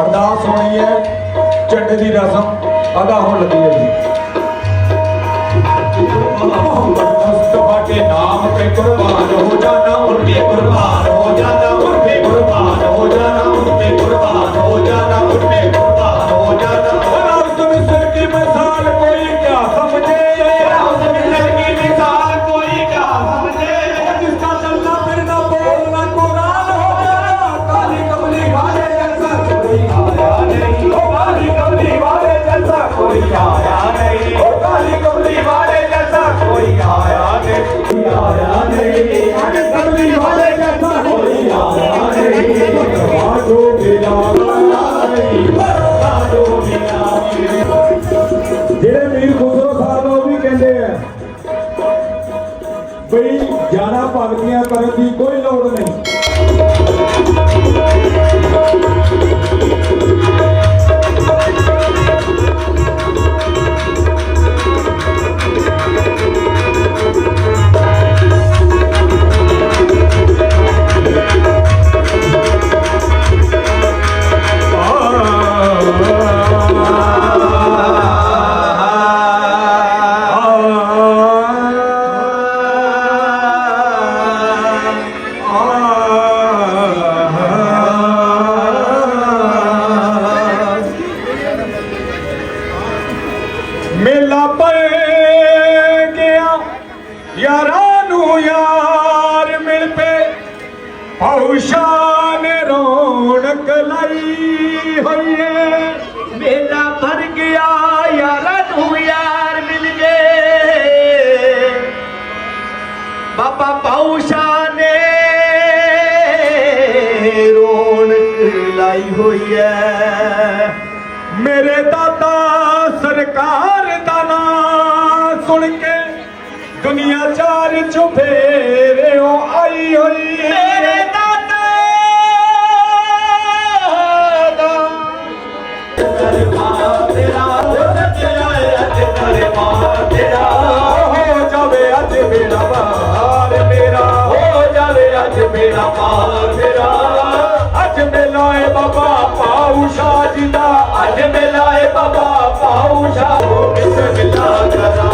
ਅਰਦਾਸ ਹੋਣੀ ਹੈ, ਝੰਡੇ ਦੀ ਰਸਮ ਅਦਾ ਹੋਣ ਲੱਗੀ ਹੈ ਜੀ। ਮੁਹੰਮਦ ਮੁਸਤਫਾ ਕੇ ਨਾਮ ਤੇ ਕੁਰਬਾਨ ਹੋ ਜਾਣਾ ਉਨਕੇ ਕੁਰਬਾਨ। Hare Rama ਮੇਲਾ ਪਏ ਗਿਆ। ਯਾਰਾਂ ਨੂੰ ਯਾਰ ਮਿਲ ਪਏ। ਪੌਸ਼ਾ ਨੇ ਰੌਣਕ ਲਾਈ ਹੋਈ ਏ। ਮੇਲਾ ਭਰ ਗਿਆ, ਯਾਰਾਂ ਨੂੰ ਯਾਰ ਮਿਲ ਗਏ। ਬਾਬਾ ਪੌਸ਼ਾ ਨੇ ਰੌਣਕ ਲਾਈ ਹੋਈ ਏ। ਮੇਰੇ ਦਾਦਾ ਸਰਕਾਰ ਦੀਆਂ ਚਾਰ ਚੁਫੇਰਿਓ ਆਈ ਹੋਈ। ਮੇਰੇ ਦਾਤੇ ਦਾ ਦਰਬਾਰ ਤੇਰਾ ਰਚਿਆ ਅੱਜ ਦਰਬਾਰ ਤੇਰਾ ਹੋ ਜਾਵੇ ਅੱਜ ਮੇਰਾ ਬਾਰ ਮੇਰਾ। ਹੋ ਜਾਵੇ ਅੱਜ ਮੇਰਾ ਬਾਰ ਮੇਰਾ। ਅੱਜ ਮੇਲਾ ਏ ਬਾਬਾ ਪਾਉ ਸ਼ਾਹ ਜੀ ਦਾ। ਅੱਜ ਮੇਲਾ ਏ ਬਾਬਾ ਪਾਉ ਸ਼ਾਹ। ਹੋ ਕਿਸ ਮਿਲਾ ਕਰਾ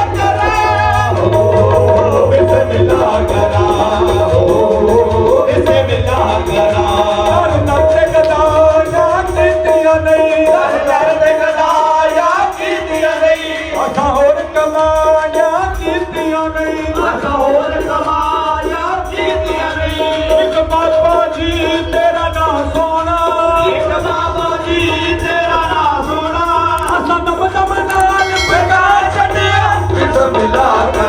मिला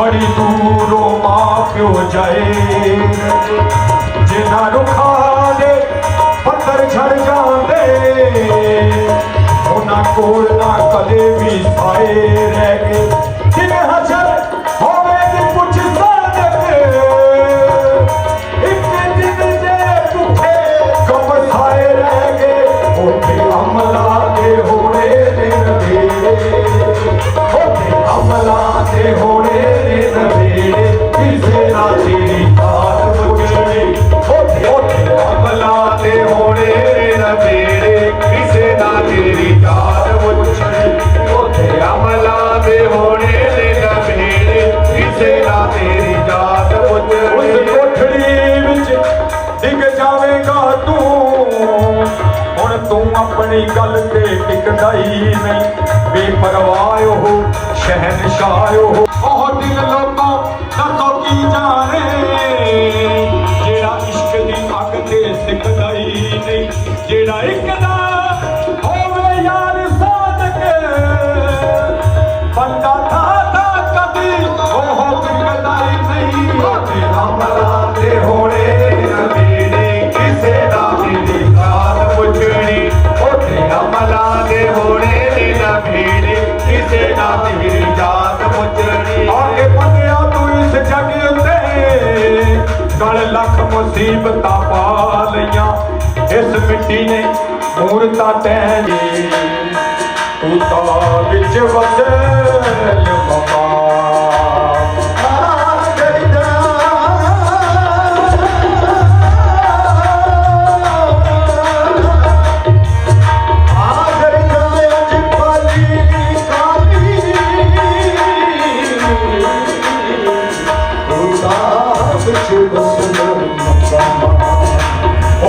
ਬੜੀ ਦੂਰੋਂ ਮਾਂ ਪਿਓ ਜਾਏ। ਜਿਨ੍ਹਾਂ ਰੁੱਖਾਂ ਦੇ ਪੱਥਰ ਛੜ ਜਾਂਦੇ, ਉਹਨਾਂ ਕੋਲ ਨਾ ਕਦੇ ਵੀ ਸਾਏ ਰਹਿ ਗਏ। ਜਿਵੇਂ ਹਸ਼ਰ ਹੋਵੇ ਤੇ ਪੁੱਛ ਸਕਦੇ ਇੱਕ ਦਿਨ ਜੇ ਝੂਠੇ ਕਬਰ ਸਾਏ ਰਹਿ ਗਏ। ਉੱਥੇ ਅਮਲਾ ਦੇ ਹੋਣੇ ਦਿਨ ਦੇ। ਉੱਥੇ ਅਮਲਾ ਦੇ ਹੋਣੇ ਆਪਣੀ ਗੱਲ ਤੇ ਟਿਕਦਾ ਹੀ ਨਹੀਂ। ਬੇਪਰਵਾਹ ਉਹ ਸ਼ਹਿਨशाह ਉਹ ਉਹ ਦਿਲ ਲੋਕਾਂ ਦੱਸੋ ਕੀ ਮੁਸੀਬਤਾਂ ਪਾ ਲਈਆਂ। ਇਸ ਮਿੱਟੀ ਨੇ ਮੂਰਤਾ ਤੈਨੇ ਤੂੰ ਤਾਂ ਵਿੱਚ ਬਦਲ ਮਮਾ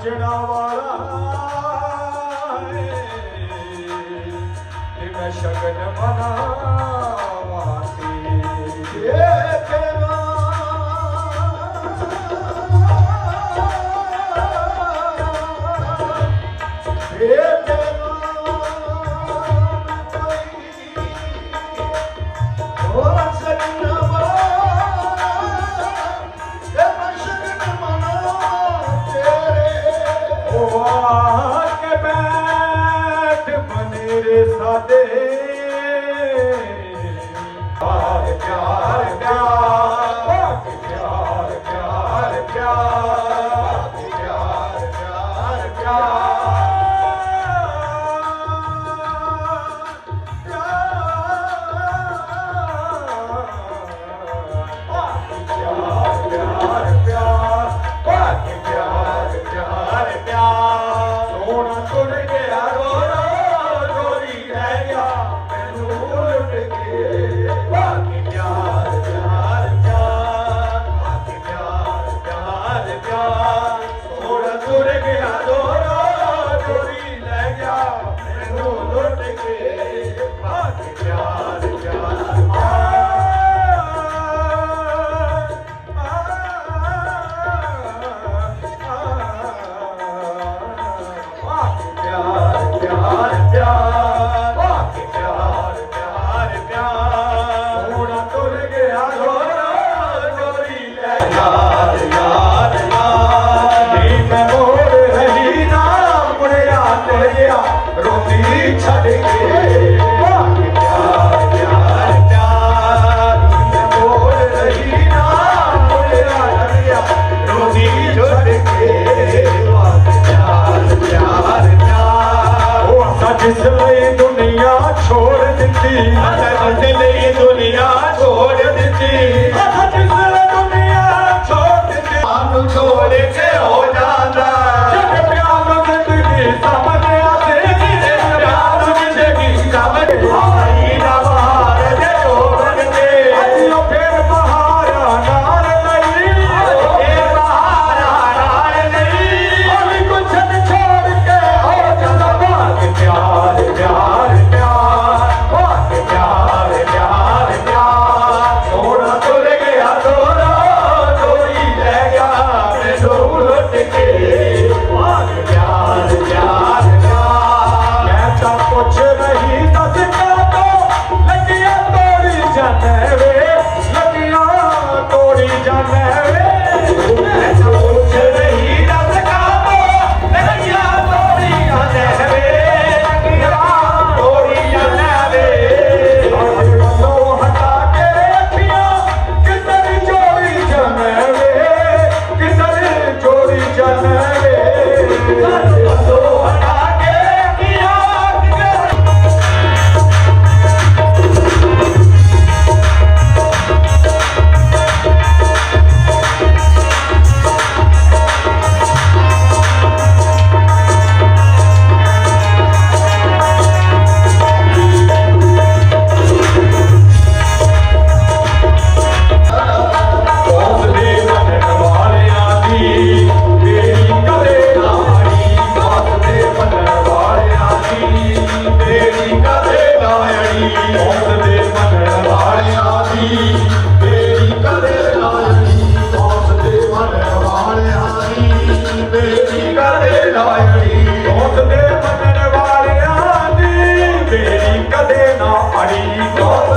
ਨੱਚਣਾ ਵਾਲਾ ਏ ਤੇ ਮੈਂ ਸ਼ਗਨ ਮਨਾ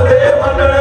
দেব